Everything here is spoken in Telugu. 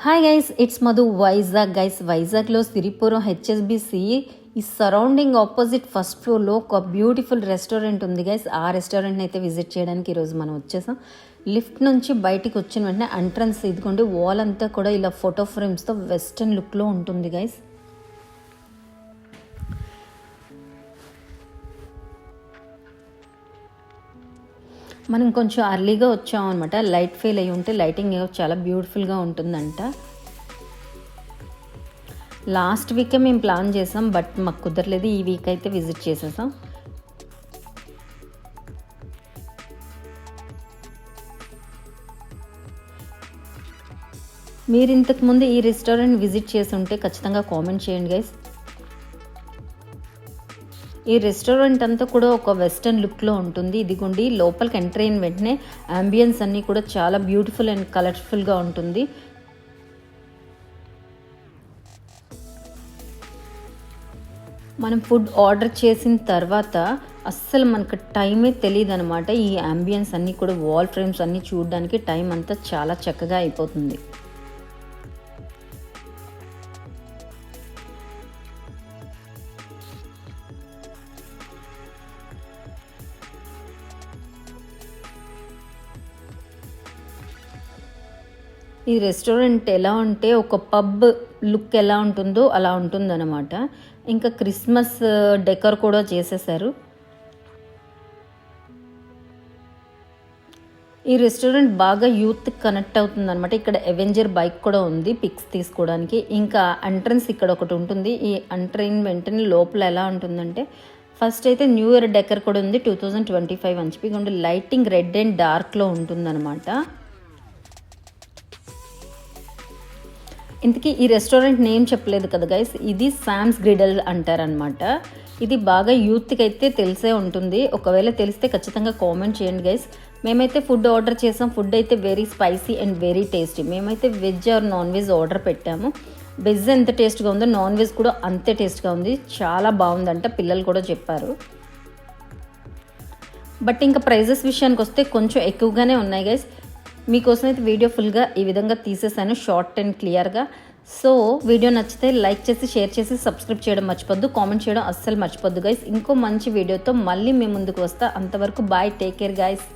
Hi guys it's Madhu Vizag guys వైజాగ్లో సిరిపురం హెచ్ఎస్బిసి ఈ సరౌండింగ్ ఆపోజిట్ ఫస్ట్ ఫ్లోర్లో ఒక బ్యూటిఫుల్ రెస్టారెంట్ ఉంది గైస్ ఆ రెస్టారెంట్ని అయితే విజిట్ చేయడానికి ఈరోజు మనం వచ్చేసాం. లిఫ్ట్ నుంచి బయటికి వచ్చిన వెంటనే ఎంట్రన్స్ ఇదిగోండి వాల్ అంతా కూడా ఇలా ఫోటో ఫ్రేమ్స్తో వెస్టర్న్ లుక్లో ఉంటుంది గైస్ మనం కొంచెం అర్లీగా వచ్చాం అనమాట లైట్ ఫెయిల్ అయ్యి ఉంటే లైటింగ్ చాలా బ్యూటిఫుల్గా ఉంటుందంట. లాస్ట్ వీకే మేము ప్లాన్ చేసాం బట్ మాకు కుదరలేదు. ఈ వీక్ అయితే విజిట్ చేసేసాం. మీరు ఇంతకు ముందు ఈ రెస్టారెంట్ విజిట్ చేసి ఉంటే ఖచ్చితంగా కామెంట్ చేయండి గైస్ ఈ రెస్టారెంట్ అంతా కూడా ఒక వెస్టర్న్ లుక్లో ఉంటుంది. ఇదిగోండి లోపలికి ఎంటర్ అయిన వెంటనే అంబియన్స్ అన్నీ కూడా చాలా బ్యూటిఫుల్ అండ్ కలర్ఫుల్గా ఉంటుంది. మనం ఫుడ్ ఆర్డర్ చేసిన తర్వాత అస్సలు మనకు టైమే తెలియదు అనమాట ఈ అంబియన్స్ అన్నీ కూడా వాల్ ఫ్రేమ్స్ అన్నీ చూడడానికి టైం అంతా చాలా చక్కగా అయిపోతుంది. ఈ రెస్టారెంట్ ఎలా ఉంటే ఒక పబ్ లుక్ ఎలా ఉంటుందో అలా ఉంటుందన్నమాట. ఇంకా క్రిస్మస్ డెకర్ కూడా చేసేసారు. ఈ రెస్టారెంట్ బాగా యూత్ కనెక్ట్ అవుతుంది అనమాట ఇక్కడ అవెంజర్ బైక్ కూడా ఉంది పిక్స్ తీసుకోవడానికి. ఇంకా ఎంట్రన్స్ ఇక్కడ ఒకటి ఉంటుంది. ఈ ఎంట్రైన్ వెంటనే లోపల ఎలా ఉంటుందంటే ఫస్ట్ అయితే న్యూ ఇయర్ డెకర్ కూడా ఉంది టూ థౌజండ్ ట్వంటీ ఫైవ్ అని చెప్పి లైటింగ్ రెడ్ అండ్ డార్క్లో ఉంటుందన్నమాట. ఇంతకీ ఈ రెస్టారెంట్ నేమ్ చెప్పలేదు కదా గైస్ ఇది శామ్స్ గ్రిడల్ అంటారనమాట ఇది బాగా యూత్కి అయితే తెలిసే ఉంటుంది. ఒకవేళ తెలిస్తే ఖచ్చితంగా కామెంట్ చేయండి గైస్ మేమైతే ఫుడ్ ఆర్డర్ చేసాం. ఫుడ్ అయితే very spicy and very tasty మేమైతే veg or non veg order పెట్టాము. వెజ్ ఎంత టేస్ట్గా ఉందో నాన్ వెజ్ కూడా అంతే టేస్ట్గా ఉంది. చాలా బాగుందంట పిల్లలు కూడా చెప్పారు. బట్ ఇంకా ప్రైజెస్ విషయానికి వస్తే కొంచెం ఎక్కువగానే ఉన్నాయి గైస్ మీకోసం అయితే వీడియో ఫుల్గా ఈ విధంగా తీసేసాను షార్ట్ అండ్ క్లియర్గా సో వీడియో నచ్చితే లైక్ చేసి షేర్ చేసి సబ్స్క్రైబ్ చేయడం మర్చిపోద్దు కామెంట్ చేయడం అస్సలు మర్చిపోద్దు గైస్ ఇంకో మంచి వీడియోతో మళ్ళీ మేము ముందుకు వస్తా. అంతవరకు బాయ్ టేక్ కేర్ గైస్